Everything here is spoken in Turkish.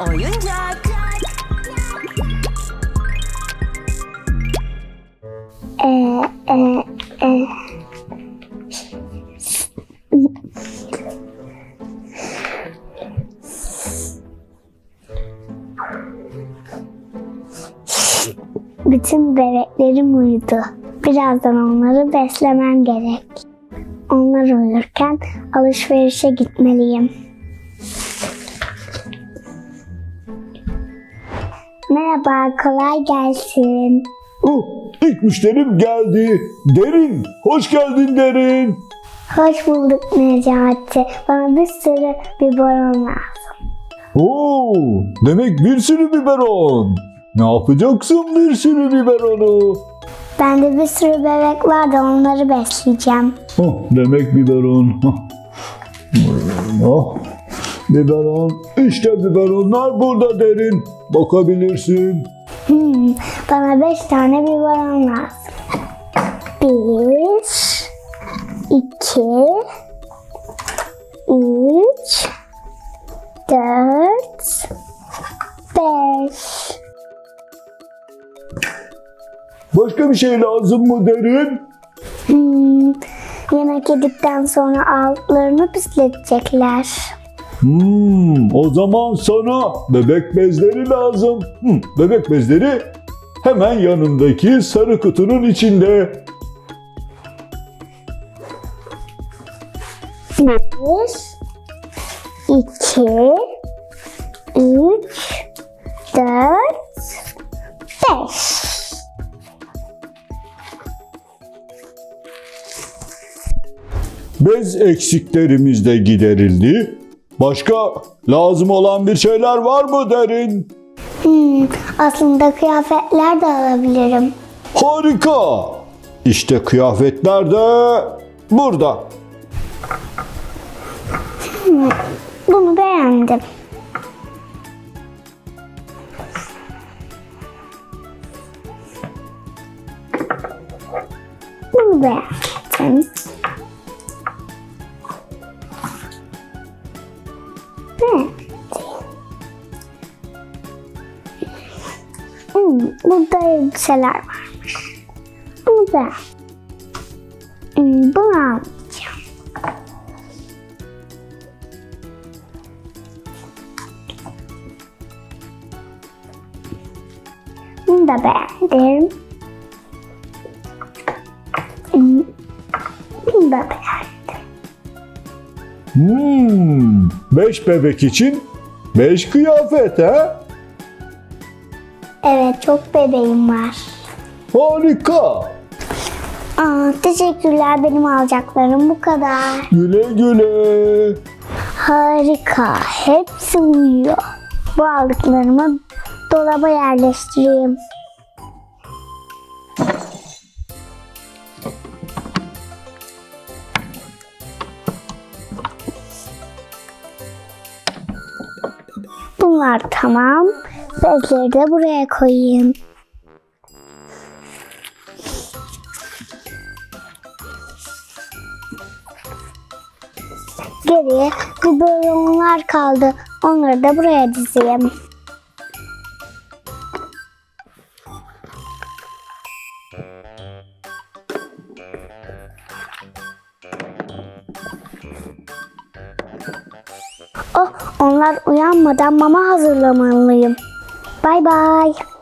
oyuncak. Bütün bebeklerim uyudu. Birazdan onları beslemem gerek. Onlar uyurken alışverişe gitmeliyim. Merhaba, kolay gelsin. Oh, ilk müşterim geldi. Derin, hoş geldin Derin. Hoş bulduk Necati. Bana bir sürü biberon lazım. Oo, demek bir sürü biberon. Ne yapacaksın bir sürü biberonu? Bende bir sürü bebek var da onları besleyeceğim. Oh, demek biberon. Oh, biberon. İşte biberonlar burada Derin. Bakabilirsin. Hmm, bana beş tane biberon lazım. Bir, iki, üç, dört, beş. Başka bir şey lazım mı Derin? Hmm, yemek yedikten sonra altlarını pisletecekler. Hmm, o zaman sana bebek bezleri lazım. Hmm, bebek bezleri hemen yanındaki sarı kutunun içinde. Bir, iki, üç, dört, beş. Bez eksiklerimiz de giderildi. Başka lazım olan bir şeyler var mı derin? Hmm, aslında kıyafetler de alabilirim. Harika. İşte kıyafetler de burada. Bunu beğendim. Bunu. Beğendim. Hmm, burada elbiseler varmış. Bunu beğendim. Hmm, bunu almayacağım. Bunu da beğendim. Hmm, Bunu da beğendim. Hmm, beş bebek için beş kıyafet he? Evet çok bebeğim var. Harika. Aa, teşekkürler benim alacaklarım bu kadar. Güle güle. Harika. Hepsi uyuyor. Bu aldıklarımı dolaba yerleştireyim. Bunlar tamam. Bezleri de buraya koyayım. Geriye biberonlar kaldı. Onları da buraya dizeyim. Oh, onlar uyanmadan mama hazırlamalıyım. Bye bye.